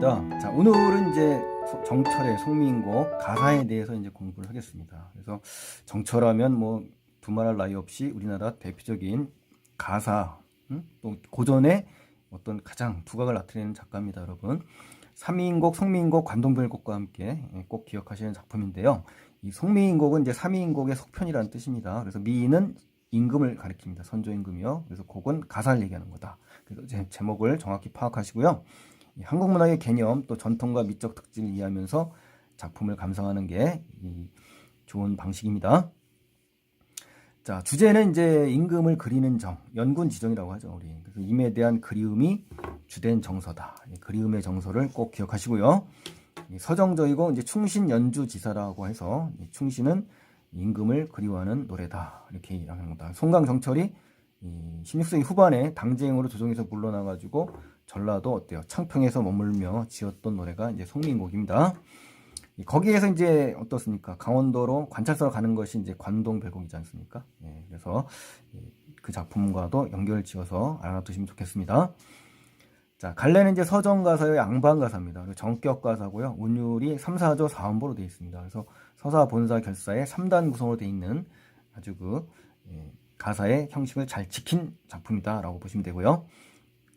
반갑습니다. 자, 오늘은 이제 소- 정철의 송민곡 가사에 대해서 이제 공부를 하겠습니다. 그래서 정철하면 뭐 두말할 나위 없이 우리나라 대표적인 가사, 음? 또 고전의 어떤 가장 두각을 나타내는 작가입니다, 여러분. 삼위인곡, 송미인곡, 관동별곡과 함께 예, 꼭 기억하시는 작품인데요. 이 송미인곡은 이제 삼위인곡의 속편이라는 뜻입니다. 그래서 미인은 임금을 가리킵니다. 선조임금이요. 그래서 곡은 가사를 얘기하는 거다. 그래서 제, 제목을 정확히 파악하시고요. 이 한국 문화의 개념 또 전통과 미적 특질을 이해하면서 작품을 감상하는 게이 좋은 방식입니다. 자 주제는 이제 임금을 그리는 정, 연군 지정이라고 하죠 우리. 그래서 임에 대한 그리움이 주된 정서다. 이 그리움의 정서를 꼭 기억하시고요. 이 서정적이고 이제 충신 연주지사라고 해서 이 충신은 임금을 그리워하는 노래다 이렇게 얘기하는 겁니다. 송강 정철이 이 16세기 후반에 당쟁으로 조정에서 물러나가지고 전라도 어때요? 창평에서 머물며 지었던 노래가 이제 송민곡입니다. 이 거기에서 이제 어떻습니까? 강원도로 관찰서로 가는 것이 이제 관동별곡이지 않습니까? 예, 그래서 이- 그 작품과도 연결을 지어서 알아두시면 좋겠습니다. 자, 갈래는 이제 서정가사의 양반가사입니다. 정격가사고요. 운율이 3, 4조 4원보로 되어 있습니다. 그래서 서사, 본사, 결사의 3단 구성으로 되어 있는 아주 그 예, 가사의 형식을 잘 지킨 작품이다라고 보시면 되고요.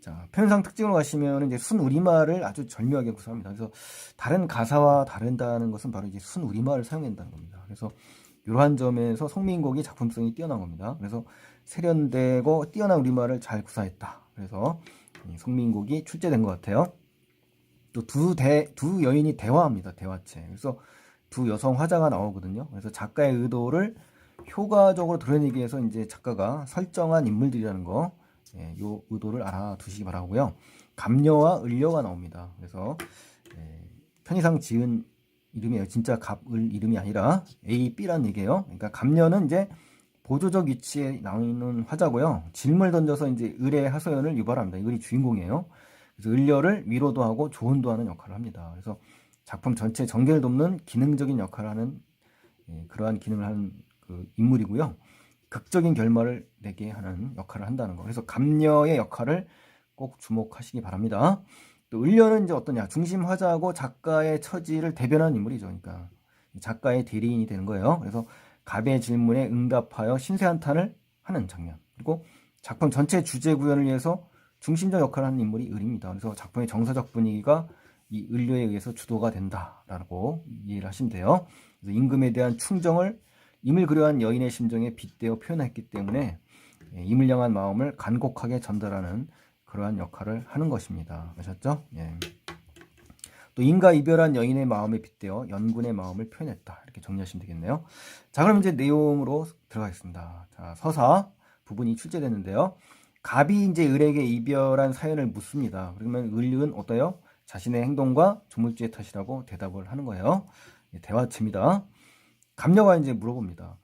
자, 표현상 특징으로 가시면 이제 순 우리말을 아주 절묘하게 구사합니다. 그래서 다른 가사와 다른다는 것은 바로 이제 순 우리말을 사용한다는 겁니다. 그래서 이러한 점에서 송민곡이 작품성이 뛰어난 겁니다. 그래서 세련되고 뛰어난 우리말을 잘 구사했다. 그래서 이 송민곡이 출제된 것 같아요. 또 두 대, 두 여인이 대화합니다. 대화체. 그래서 두 여성 화자가 나오거든요. 그래서 작가의 의도를 효과적으로 드러내기 위해서 이제 작가가 설정한 인물들이라는 거, 예, 요 의도를 알아두시기 바라고요. 감녀와 을녀가 나옵니다. 그래서 예, 편의상 지은 이름이에요. 진짜 갑을 이름이 아니라 A, B라는 얘기예요. 그러니까 감녀는 이제 보조적 위치에 나오는 화자고요. 질문을 던져서 이제 을의 하소연을 유발합니다. 을이 주인공이에요. 그래서 을녀를 위로도 하고 조언도 하는 역할을 합니다. 그래서 작품 전체 전개를 돕는 기능적인 역할을 하는 예, 그러한 기능을 하는 그 인물이고요. 극적인 결말을 내게 하는 역할을 한다는 거. 그래서 감녀의 역할을 꼭 주목하시기 바랍니다. 또 을녀는 이제 어떠냐? 중심 화자하고 작가의 처지를 대변하는 인물이죠. 그러니까 작가의 대리인이 되는 거예요. 그래서 갑의 질문에 응답하여 신세한탄을 하는 장면. 그리고 작품 전체 주제 구현을 위해서 중심적 역할을 하는 인물이 을입니다. 그래서 작품의 정서적 분위기가 이 을료에 의해서 주도가 된다라고 이해를 하시면 돼요. 그래서 임금에 대한 충정을 임을 그려한 여인의 심정에 빗대어 표현했기 때문에 예, 임을 향한 마음을 간곡하게 전달하는 그러한 역할을 하는 것입니다. 아셨죠? 예. 또 임과 이별한 여인의 마음에 빗대어 연군의 마음을 표현했다. 이렇게 정리하시면 되겠네요. 자, 그럼 이제 내용으로 들어가겠습니다. 자, 서사 부분이 출제됐는데요. 갑이 이제 을에게 이별한 사연을 묻습니다. 그러면 을은 어때요? 자신의 행동과 조물주의 탓이라고 대답을 하는 거예요. 예, 대화체입니다. 감녀가 이제 물어봅니다.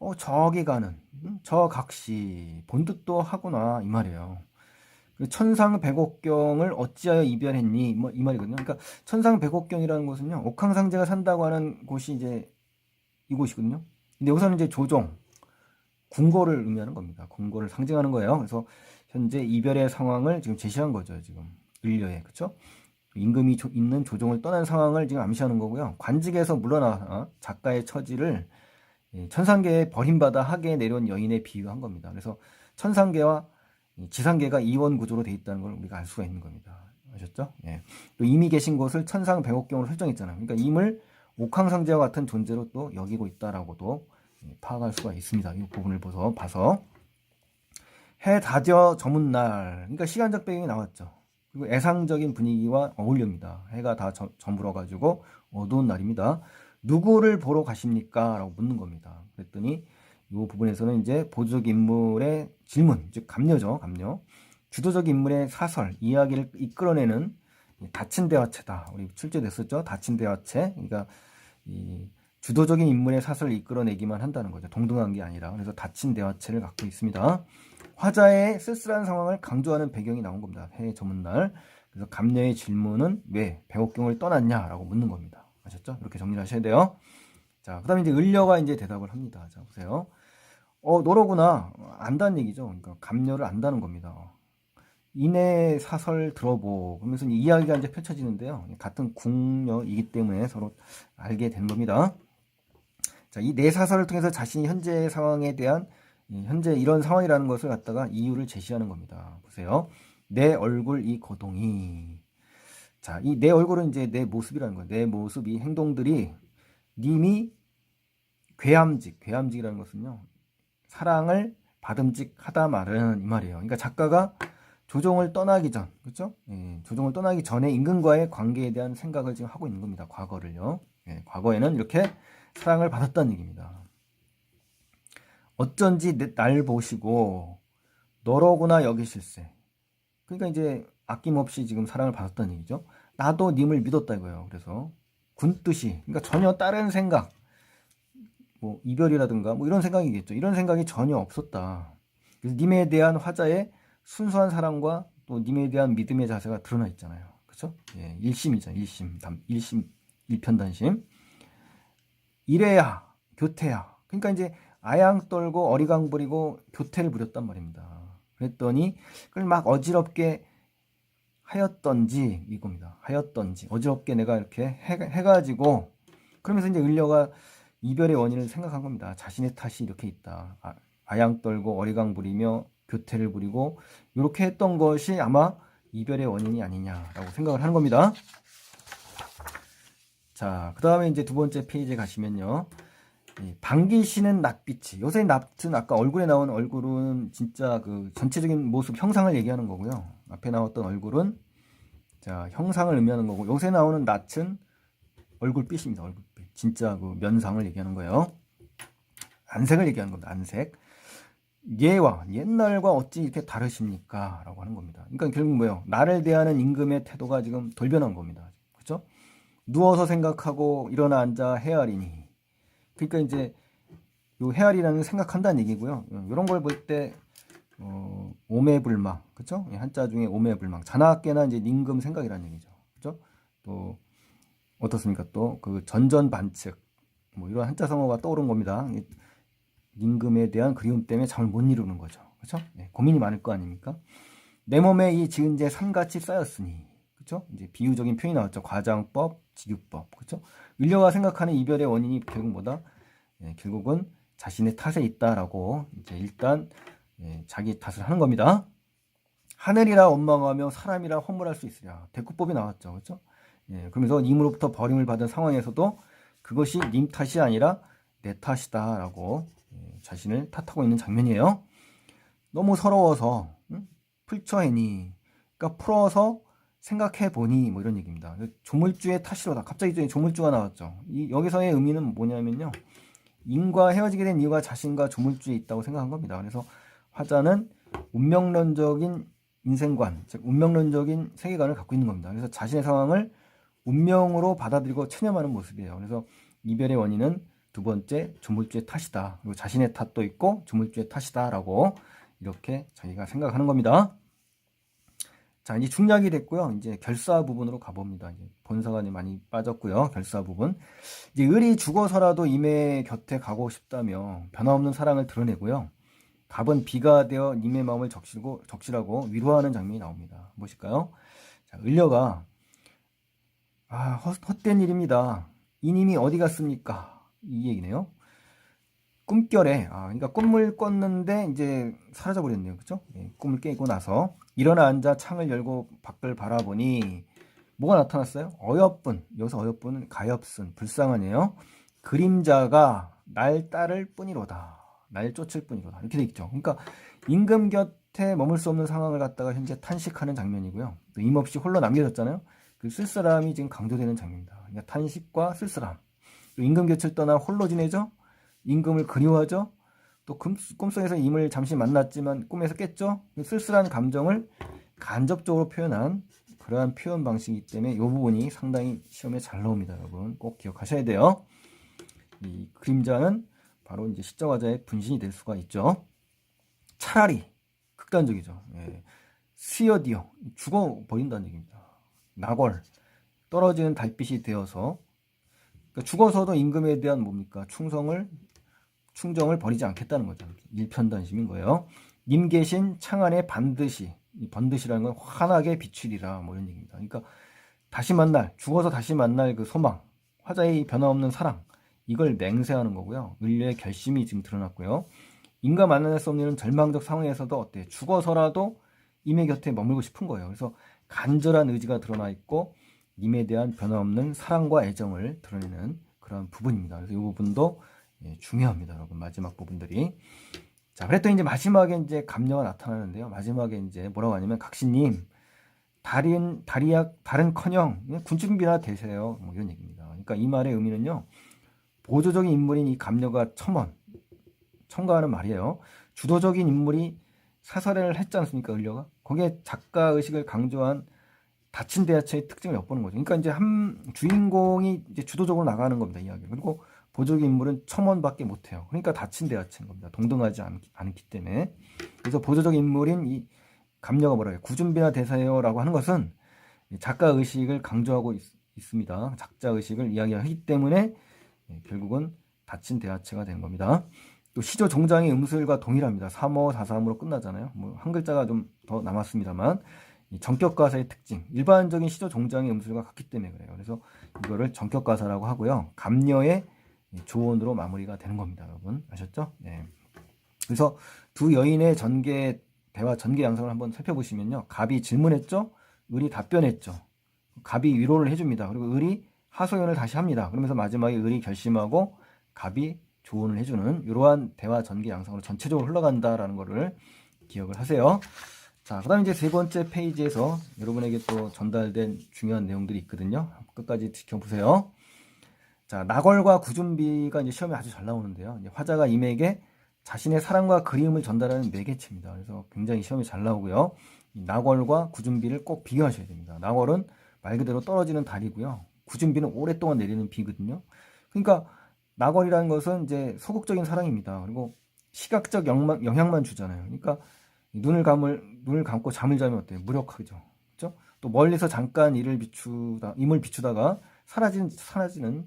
어, 저기 가는, 음? 저 각시, 본뜻도 하구나, 이 말이에요. 그 천상 백옥경을 어찌하여 이별했니? 뭐 이 말이거든요. 그러니까 천상 백옥경이라는 곳은요, 옥황상제가 산다고 하는 곳이 이제 이곳이거든요. 근데 여기서는 이제 조정, 궁궐을 의미하는 겁니다. 궁궐을 상징하는 거예요. 그래서 현재 이별의 상황을 지금 제시한 거죠. 지금 을려에 그렇죠? 임금이 조- 있는 조정을 떠난 상황을 지금 암시하는 거고요. 관직에서 물러나 작가의 처지를 예, 천상계에 버림받아 하계에 내려온 여인에 비유한 겁니다. 그래서 천상계와 이 지상계가 이원 구조로 돼 있다는 걸 우리가 알 수가 있는 겁니다. 아셨죠? 예. 또 이미 계신 곳을 천상 백옥경으로 설정했잖아요. 그러니까 임을 옥황상제와 같은 존재로 또 여기고 있다라고도 예, 파악할 수가 있습니다. 이 부분을 보서 봐서 해 다져 저문 날, 그러니까 시간적 배경이 나왔죠. 그리고 애상적인 분위기와 어울립니다. 해가 다 저, 저물어 가지고 어두운 날입니다. 누구를 보러 가십니까? 라고 묻는 겁니다. 그랬더니 이 부분에서는 이제 보조적 인물의 질문, 즉 감녀죠, 감녀. 주도적 인물의 사설, 이야기를 이끌어내는 이 닫힌 대화체다. 우리 출제됐었죠, 닫힌 대화체. 그러니까 이 주도적인 인물의 사설을 이끌어내기만 한다는 거죠. 동등한 게 아니라. 그래서 닫힌 대화체를 갖고 있습니다. 화자의 쓸쓸한 상황을 강조하는 배경이 나온 겁니다. 해 저문날. 그래서 감녀의 질문은 왜 백옥경을 떠났냐라고 묻는 겁니다. 아셨죠? 이렇게 정리를 하셔야 돼요. 자, 그 다음에 이제 을려가 이제 대답을 합니다. 자, 보세요. 어, 너로구나. 안다는 얘기죠. 그러니까 감녀를 안다는 겁니다. 인해 사설 들어보 그러면서 이야기가 이제 펼쳐지는데요. 같은 궁녀이기 때문에 서로 알게 되는 겁니다. 자, 이네 사설을 통해서 자신이 현재 상황에 대한 이 현재 이런 상황이라는 것을 갖다가 이유를 제시하는 겁니다. 보세요. 내 얼굴 이 거동이 자, 이 내 얼굴은 이제 내 모습이라는 거예요. 내 모습, 이 행동들이 님이 괴함직, 괴함직이라는 것은요. 사랑을 받음직하다 말은 이 말이에요. 그러니까 작가가 조종을 떠나기 전, 그렇죠? 예, 조종을 떠나기 전에 임금과의 관계에 대한 생각을 지금 하고 있는 겁니다. 과거를요. 예, 과거에는 이렇게 사랑을 받았다는 얘기입니다. 어쩐지 내- 날 보시고 너로구나 여기실세. 그러니까 이제 아낌없이 지금 사랑을 받았다는 얘기죠. 나도 님을 믿었다 이거예요. 그래서 군뜻이 그러니까 전혀 다른 생각 뭐 이별이라든가 뭐 이런 생각이겠죠. 이런 생각이 전혀 없었다. 그래서 님에 대한 화자의 순수한 사랑과 또 님에 대한 믿음의 자세가 드러나 있잖아요. 그렇죠? 예, 일심이죠. 일심, 담, 일심, 일편단심. 이래야 교태야. 그러니까 이제 아양 떨고 어리광 부리고 교태를 부렸단 말입니다. 그랬더니 그걸 막 어지럽게 하였던지 이겁니다. 하였던지 어지럽게 내가 이렇게 해, 해가지고 그러면서 이제 을려가 이별의 원인을 생각한 겁니다. 자신의 탓이 이렇게 있다. 아, 아양 떨고 어리광 부리며 교태를 부리고 이렇게 했던 것이 아마 이별의 원인이 아니냐라고 생각을 하는 겁니다. 자, 그 다음에 이제 두 번째 페이지에 가시면요. 이 방기시는 낯빛이 요새 낯은 아까 얼굴에 나온 얼굴은 진짜 그 전체적인 모습 형상을 얘기하는 거고요. 앞에 나왔던 얼굴은 자 형상을 의미하는 거고 요새 나오는 낯은 얼굴빛입니다. 얼굴빛 진짜 그 면상을 얘기하는 거예요. 안색을 얘기하는 겁니다. 안색 예와 옛날과 어찌 이렇게 다르십니까? 라고 하는 겁니다. 그러니까 결국 뭐예요? 나를 대하는 임금의 태도가 지금 돌변한 겁니다. 그렇죠? 누워서 생각하고 일어나 앉아 헤아리니 그러니까 이제 요 헤아리라는 걸 생각한다는 얘기고요. 이런 걸 볼 때 어, 오매불망, 그렇죠? 한자 중에 오매불망, 자나깨나 이제 임금 생각이라는 얘기죠, 그렇죠? 또 어떻습니까? 또 그 전전반측, 뭐 이런 한자 성어가 떠오른 겁니다. 이 임금에 대한 그리움 때문에 잠을 못 이루는 거죠, 그렇죠? 네, 고민이 많을 거 아닙니까? 내 몸에 이 지은 제 산같이 쌓였으니, 그렇죠? 이제 비유적인 표현이 나왔죠. 과장법, 직유법, 그렇죠? 을려가 생각하는 이별의 원인이 결국 뭐다? 예, 결국은 자신의 탓에 있다라고 이제 일단 예, 자기 탓을 하는 겁니다. 하늘이라 원망하며 사람이라 허물할 수 있으랴. 대꾸법이 나왔죠, 그렇죠? 예, 그러면서 님으로부터 버림을 받은 상황에서도 그것이 님 탓이 아니라 내 탓이다라고 예, 자신을 탓하고 있는 장면이에요. 너무 서러워서 응? 풀처해니, 그러니까 풀어서 생각해 보니 뭐 이런 얘기입니다. 조물주의 탓이로다. 갑자기 조물주가 나왔죠. 이 여기서의 의미는 뭐냐면요. 인과 헤어지게 된 이유가 자신과 조물주에 있다고 생각한 겁니다. 그래서 화자는 운명론적인 인생관, 즉 운명론적인 세계관을 갖고 있는 겁니다. 그래서 자신의 상황을 운명으로 받아들이고 체념하는 모습이에요. 그래서 이별의 원인은 두 번째 조물주의 탓이다. 그리고 자신의 탓도 있고 조물주의 탓이다라고 이렇게 자기가 생각하는 겁니다. 자, 이제 중략이 됐고요. 이제 결사 부분으로 가봅니다. 이제 본사가 이제 많이 빠졌고요. 결사 부분. 이제 을이 죽어서라도 임의 곁에 가고 싶다며 변화없는 사랑을 드러내고요. 갑은 비가 되어 님의 마음을 적시고, 적시라고 위로하는 장면이 나옵니다. 무엇일까요? 자, 을려가 아, 헛, 헛된 일입니다. 이님이 어디 갔습니까? 이 얘기네요. 꿈결에 아 그러니까 꿈을 꿨는데 이제 사라져 버렸네요. 그죠? 예, 꿈을 깨고 나서 일어나 앉아 창을 열고 밖을 바라보니 뭐가 나타났어요? 어여쁜 여기서 어여쁜은 가엾은 불쌍하네요. 그림자가 날 따를 뿐이로다. 날 쫓을 뿐이로다. 이렇게 돼 있죠. 그러니까 임금 곁에 머물 수 없는 상황을 갖다가 현재 탄식하는 장면이고요. 또 힘없이 홀로 남겨졌잖아요. 그 쓸쓸함이 지금 강조되는 장면입니다. 그러니까 탄식과 쓸쓸함. 또 임금 곁을 떠나 홀로 지내죠 임금을 그리워하죠. 또 꿈, 꿈속에서 임을 잠시 만났지만 꿈에서 깼죠. 쓸쓸한 감정을 간접적으로 표현한 그러한 표현 방식이기 때문에 이 부분이 상당히 시험에 잘 나옵니다. 여러분 꼭 기억하셔야 돼요. 이 그림자는 바로 이제 시적화자의 분신이 될 수가 있죠. 차라리 극단적이죠. 예. 스여디어 죽어 버린다는 얘기입니다. 낙월 떨어지는 달빛이 되어서 그러니까 죽어서도 임금에 대한 뭡니까 충성을 충정을 버리지 않겠다는 거죠. 일편단심인 거예요. 님 계신 창안에 반드시 이 번듯이라는 건 환하게 비추리라 뭐 이런 얘기입니다. 그러니까 다시 만날 죽어서 다시 만날 그 소망, 화자의 변함없는 사랑 이걸 맹세하는 거고요. 인류의 결심이 지금 드러났고요. 인과 만날 수 없는 절망적 상황에서도 어때? 죽어서라도 임의 곁에 머물고 싶은 거예요. 그래서 간절한 의지가 드러나 있고 님에 대한 변함없는 사랑과 애정을 드러내는 그런 부분입니다. 그래서 이 부분도 예, 중요합니다, 여러분. 마지막 부분들이. 자, 그랬더니 이제 마지막에 이제 감녀가 나타나는데요. 마지막에 이제 뭐라고 하냐면 각시님 다른 다리약 다른커녕 군중비나 되세요. 뭐 이런 얘기입니다. 그러니까 이 말의 의미는요. 보조적인 인물인 이 감녀가 첨언 첨가하는 말이에요. 주도적인 인물이 사설을 했지 않습니까? 을려가 거기에 작가 의식을 강조한 닫힌 대화체의 특징을 엿보는 거죠. 그러니까 이제 한 주인공이 이제 주도적으로 나가는 겁니다. 이야기. 그리고 보조적인 인물은 첨언밖에 못해요. 그러니까 닫힌 대화체인 겁니다. 동등하지 않, 않기 때문에. 그래서 보조적 인물인 이 감녀가 뭐라 해요? 구준비나 대사요라고 하는 것은 작가 의식을 강조하고 있, 습니다 작자 의식을 이야기하기 때문에 예, 결국은 닫힌 대화체가 되는 겁니다. 또 시조 종장의 음술과 동일합니다. 3호 4삼으로 끝나잖아요. 뭐 한 글자가 좀 더 남았습니다만 정격 가사의 특징, 일반적인 시조 종장의 음술과 같기 때문에 그래요. 그래서 이거를 정격 가사라고 하고요. 감녀의 조언으로 마무리가 되는 겁니다, 여러분. 아셨죠? 네. 그래서 두 여인의 전개 대화 전개 양상을 한번 살펴보시면요. 갑이 질문했죠. 을이 답변했죠. 갑이 위로를 해줍니다. 그리고 을이 하소연을 다시 합니다. 그러면서 마지막에 을이 결심하고 갑이 조언을 해주는 이러한 대화 전개 양상으로 전체적으로 흘러간다라는 것을 기억을 하세요. 자, 그 다음에 이제 세 번째 페이지에서 여러분에게 또 전달된 중요한 내용들이 있거든요. 끝까지 지켜보세요. 자, 나걸과 구준비가 이제 시험에 아주 잘 나오는데요. 화자가 임에게 자신의 사랑과 그리움을 전달하는 매개체입니다. 그래서 굉장히 시험에 잘 나오고요. 나걸과 구준비를 꼭 비교하셔야 됩니다. 나걸은 말 그대로 떨어지는 달이고요. 구준비는 오랫동안 내리는 비거든요. 그러니까 나걸이라는 것은 이제 소극적인 사랑입니다. 그리고 시각적 영향만, 영향만 주잖아요. 그러니까 눈을 감을 눈을 감고 잠을 자면 어때요? 무력하죠. 그렇죠? 또 멀리서 잠깐 이를 비추다 임을 비추다가 사라지는 사라지는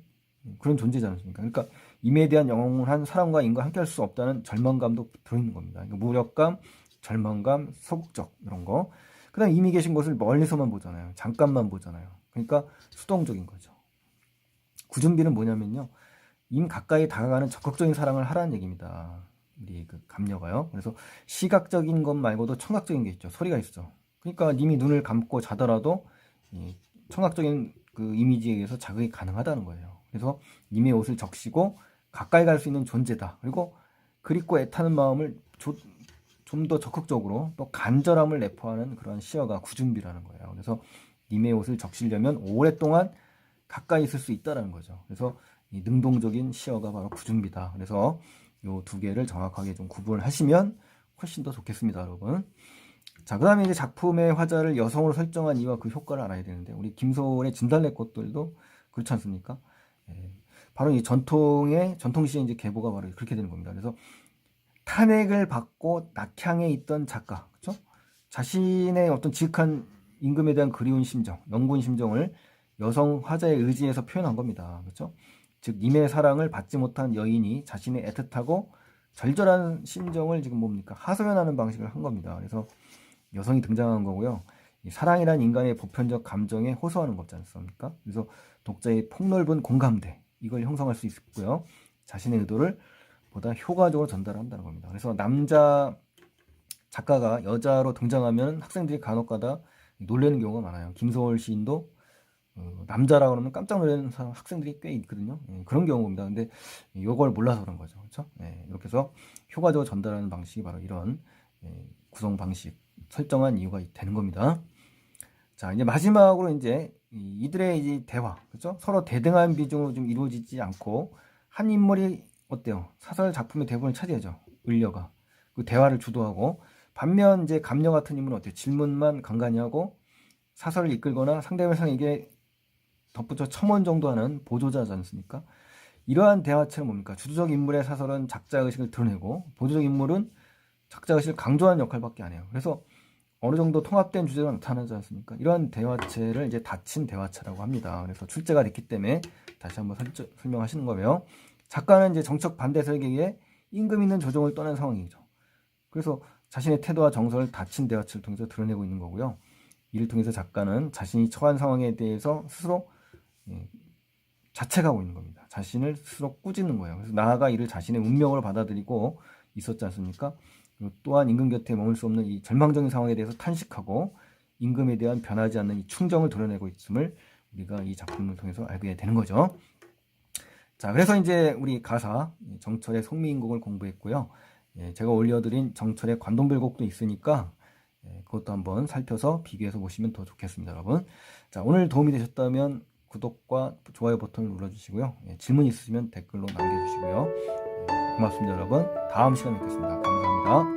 그런 존재지 않습니까? 그러니까 임에 대한 영원한 사랑과 인과 함께 할 수 없다는 절망감도 들어있는 겁니다. 그러니까 무력감, 절망감, 소극적 이런 거. 그다음 이미 계신 것을 멀리서만 보잖아요. 잠깐만 보잖아요. 그러니까 수동적인 거죠. 구준비는 뭐냐면요. 임 가까이 다가가는 적극적인 사랑을 하라는 얘기입니다. 우리 그 감녀가요. 그래서 시각적인 것 말고도 청각적인 게 있죠. 소리가 있어. 그러니까 님이 눈을 감고 자더라도 청각적인 그 이미지에 의해서 자극이 가능하다는 거예요. 그래서 님의 옷을 적시고 가까이 갈 수 있는 존재다. 그리고 그립고 애타는 마음을 좀 더 적극적으로 또 간절함을 내포하는 그런 시어가 구준비라는 거예요. 그래서 님의 옷을 적시려면 오랫동안 가까이 있을 수 있다는 거죠. 그래서 이 능동적인 시어가 바로 구준비다. 그래서 요 두 개를 정확하게 좀 구분을 하시면 훨씬 더 좋겠습니다, 여러분. 자, 그 다음에 이제 작품의 화자를 여성으로 설정한 이유와 그 효과를 알아야 되는데, 우리 김소원의 진달래 꽃들도 그렇지 않습니까? 예, 바로 이 전통의, 전통 시의 이제 계보가 바로 그렇게 되는 겁니다. 그래서 탄핵을 받고 낙향에 있던 작가, 그죠? 자신의 어떤 지극한 임금에 대한 그리운 심정, 영군 심정을 여성 화자의 의지에서 표현한 겁니다. 그렇죠? 즉 님의 사랑을 받지 못한 여인이 자신의 애틋하고 절절한 심정을 지금 뭡니까 하소연하는 방식을 한 겁니다. 그래서 여성이 등장한 거고요. 사랑이란 인간의 보편적 감정에 호소하는 거지 않습니까? 그래서 독자의 폭넓은 공감대 이걸 형성할 수 있고요. 자신의 의도를 보다 효과적으로 전달한다는 겁니다. 그래서 남자 작가가 여자로 등장하면 학생들이 간혹가다 놀라는 경우가 많아요. 김소월 시인도 어, 남자라 그러면 깜짝 놀라는 학생들이 꽤 있거든요. 예, 그런 경우입니다. 근데 이걸 몰라서 그런 거죠. 그렇죠? 예, 이렇게 해서 효과적으로 전달하는 방식이 바로 이런 예, 구성 방식 설정한 이유가 되는 겁니다. 자, 이제 마지막으로 이제 이들의 이제 대화, 그렇죠? 서로 대등한 비중으로 좀 이루어지지 않고 한 인물이 어때요? 사설 작품의 대부분을 차지하죠. 을려가 그 대화를 주도하고 반면 이제 감녀 같은 인물은 어때요? 질문만 간간히 하고 사설을 이끌거나 상대방에게 덧붙여 첨언 정도 하는 보조자지 않습니까? 이러한 대화체는 뭡니까? 주도적 인물의 사설은 작자 의식을 드러내고 보조적 인물은 작자 의식을 강조하는 역할밖에 안 해요. 그래서 어느 정도 통합된 주제가 나타나지 않습니까? 이러한 대화체를 이제 닫힌 대화체라고 합니다. 그래서 출제가 됐기 때문에 다시 한번 설정, 설명하시는 거고요. 작가는 이제 정책 반대 설계에 임금 있는 조정을 떠난 상황이죠. 그래서 자신의 태도와 정서를 닫힌 대화체를 통해서 드러내고 있는 거고요. 이를 통해서 작가는 자신이 처한 상황에 대해서 스스로 예, 자책하고 있는 겁니다. 자신을 스스로 꾸짖는 거예요. 그래서 나아가 이를 자신의 운명으로 받아들이고 있었지 않습니까? 또한 임금 곁에 머물 수 없는 이 절망적인 상황에 대해서 탄식하고 임금에 대한 변하지 않는 이 충정을 드러내고 있음을 우리가 이 작품을 통해서 알게 되는 거죠. 자, 그래서 이제 우리 가사 정철의 송미인곡을 공부했고요. 예, 제가 올려드린 정철의 관동별곡도 있으니까 예, 그것도 한번 살펴서 비교해서 보시면 더 좋겠습니다, 여러분. 자, 오늘 도움이 되셨다면 구독과 좋아요 버튼을 눌러주시고요. 예, 질문 있으시면 댓글로 남겨주시고요. 예, 고맙습니다, 여러분. 다음 시간에 뵙겠습니다. 감사합니다.